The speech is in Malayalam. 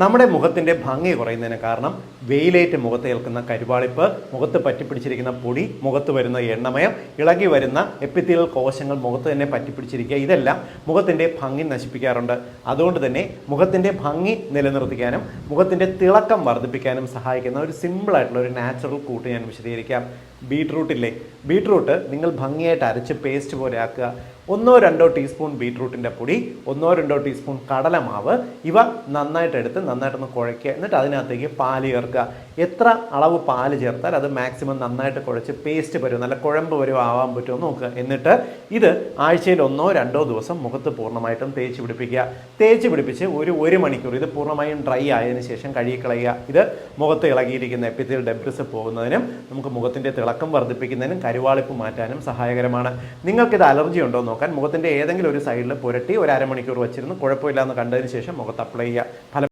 നമ്മുടെ മുഖത്തിന്റെ ഭംഗി കുറയുന്നതിന് കാരണം വെയിലേറ്റ് മുഖത്ത് ഏൽക്കുന്ന കരുവാളിപ്പ് മുഖത്ത് പറ്റിപ്പിടിച്ചിരിക്കുന്ന പൊടി മുഖത്ത് വരുന്ന എണ്ണമയം ഇളകി വരുന്ന എപ്പിത്തീൽ കോശങ്ങൾ മുഖത്ത് തന്നെ പറ്റിപ്പിടിച്ചിരിക്കുക. ഇതെല്ലാം മുഖത്തിന്റെ ഭംഗി നശിപ്പിക്കാറുണ്ട്. അതുകൊണ്ട് തന്നെ മുഖത്തിന്റെ ഭംഗി നിലനിർത്തിക്കാനും മുഖത്തിന്റെ തിളക്കം വർദ്ധിപ്പിക്കാനും സഹായിക്കുന്ന ഒരു സിമ്പിളായിട്ടുള്ള ഒരു നാച്ചുറൽ കൂട്ട് ഞാൻ വിശദീകരിക്കാം. ബീട്രൂട്ട് ഇല്ലേ? ബീട്രൂട്ട് നിങ്ങൾ ഭംഗിയായിട്ട് അരച്ച് പേസ്റ്റ് പോലെ ആക്കുക. ഒന്നോ രണ്ടോ ടീസ്പൂൺ ബീട്രൂട്ടിന്റെ പൊടി ഒന്നോ രണ്ടോ ടീസ്പൂൺ കടലമാവ്. ഇവ നന്നായിട്ട് എടുത്ത് നന്നായിട്ടൊന്ന് കുഴയ്ക്കുക. എന്നിട്ട് അതിനകത്തേക്ക് പാൽ ചേർക്കുക. എത്ര അളവ് പാൽ ചേർത്താൽ അത് മാക്സിമം നന്നായിട്ട് കുഴച്ച് പേസ്റ്റ് വരും നല്ല കുഴമ്പ് വരും ആവാൻ പറ്റുമോ നോക്കുക. എന്നിട്ട് ഇത് ആഴ്ചയിൽ ഒന്നോ രണ്ടോ ദിവസം മുഖത്ത് പൂർണമായിട്ടും തേച്ച് പിടിപ്പിക്കുക. തേച്ച് പിടിപ്പിച്ച് ഒരു ഒരു മണിക്കൂർ ഇത് പൂർണമായും ഡ്രൈ ആയതിനു ശേഷം കഴുകിക്കളയുക ഇത് മുഖത്ത് ഇളകിയിരിക്കുന്ന എപ്പിത്തിൽ ഡെബ്രിസ് പോകുന്നതിനും നമുക്ക് മുഖത്തിന്റെ തിളക്കം വർദ്ധിപ്പിക്കുന്നതിനും കരുവാളിപ്പ് മാറ്റാനും സഹായകരമാണ്. നിങ്ങൾക്കിത് അലർജി ഉണ്ടോ നോക്കാൻ മുഖത്തിന്റെ ഏതെങ്കിലും ഒരു സൈഡിൽ പുരട്ടി ഒരു അരമണിക്കൂർ വെച്ചിരുന്നു. കുഴപ്പമില്ലാന്ന് കണ്ടതിന് ശേഷം മുഖത്ത് അപ്ലൈ ചെയ്യുക.